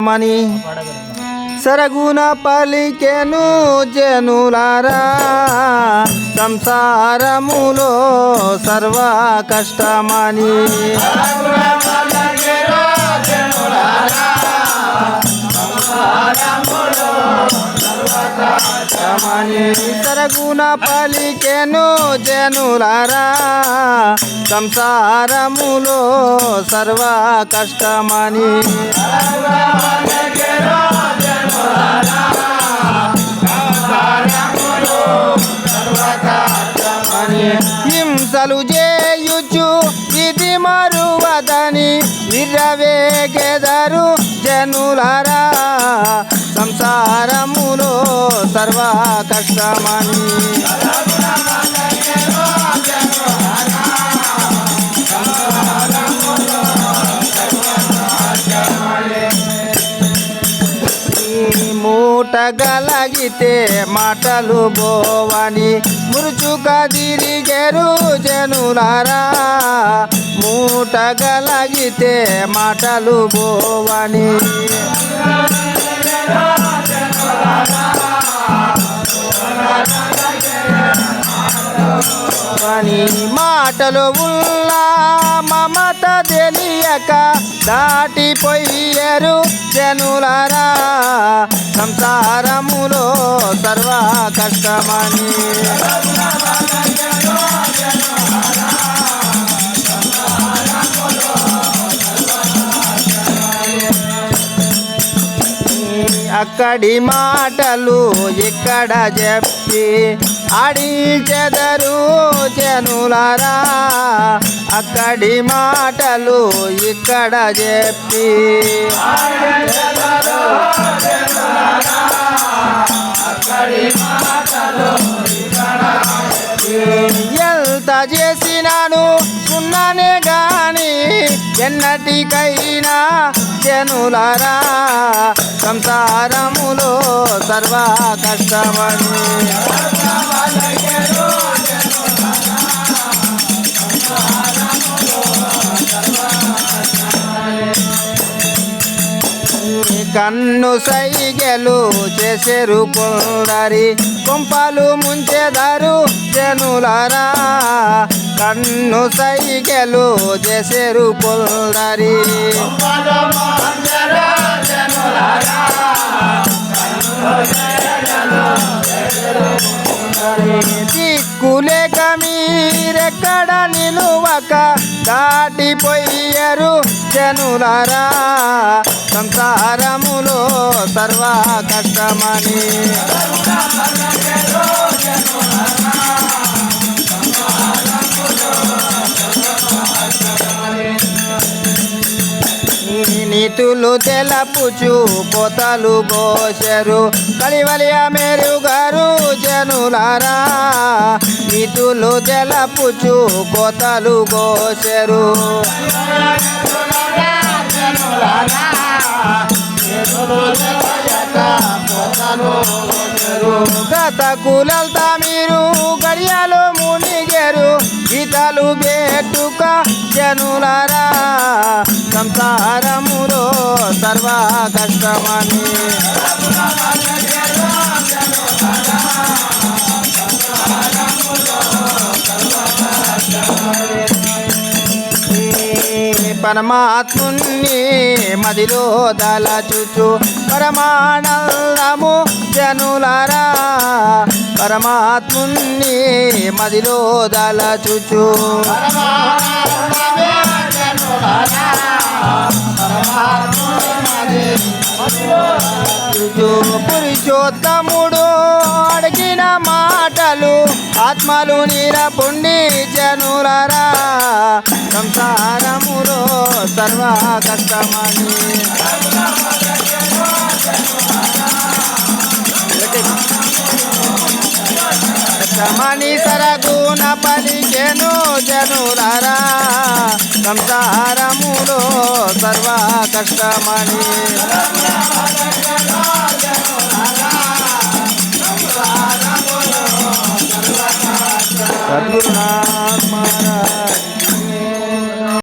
మని సరగుణ పలికెను జనులారా సంసారములో సర్వ కష్టమని సంసారములో సరగుణ పలికెను జనులారా. సంసారములో సర్వ కష్టమని హింసలు చేయుచు ఇది మరువదని విర్రవేగెదరు జనులారా. సంసారములో సర్వ కష్టమని. ఈ గలగితే మాటలు బోవని. మురుచుక తిరిగెరు జనులారా. మూట గలగితే మాటలు బోవని. కానీ మాటలు ఉన్న మమత తెలియక దాటిపోయారు జనులరా. సంసారములో సర్వ కష్టమని అక్కడి మాటలు ఇక్కడ చెప్పి అడి చెదరు జనులారా. అక్కడి మాటలు ఇక్కడ చెప్పి ఎన్నటికైనా జనులరా సంసారములో సర్వ కష్టమని కన్ను సైగెలు చేసేరు కొందరి కొంపలు ముంచెదారు జనులారా. కన్ను సైకెలు చేసేరు కొందరి పడిపోయారు జనులారా. సంసారములో సర్వ కష్టమని నీతులు తెలపుచు కోతలు గోచెరు కలివలియ మెరుగారు జనులారా నీతులు తెలపుచు కోతలు గోచెరు గత కులల్తా మీరు గడియాలు మునిగేరు. గీతాలు బేటుక జనులారా సంసారం కష్టమని. పరమాత్ముని మదిలో దలచుచు పరమానందము జనులరా. పరమాత్ముని మదిలో దలచుచు పురుషోత్తముడు అడిగిన మాటలు ఆత్మలు నీర పుండి జనులరా సంసారములో సర్వ కష్టమని కష్టమని సరగుణ పలికెను. సంసారములో సర్వ కష్టమని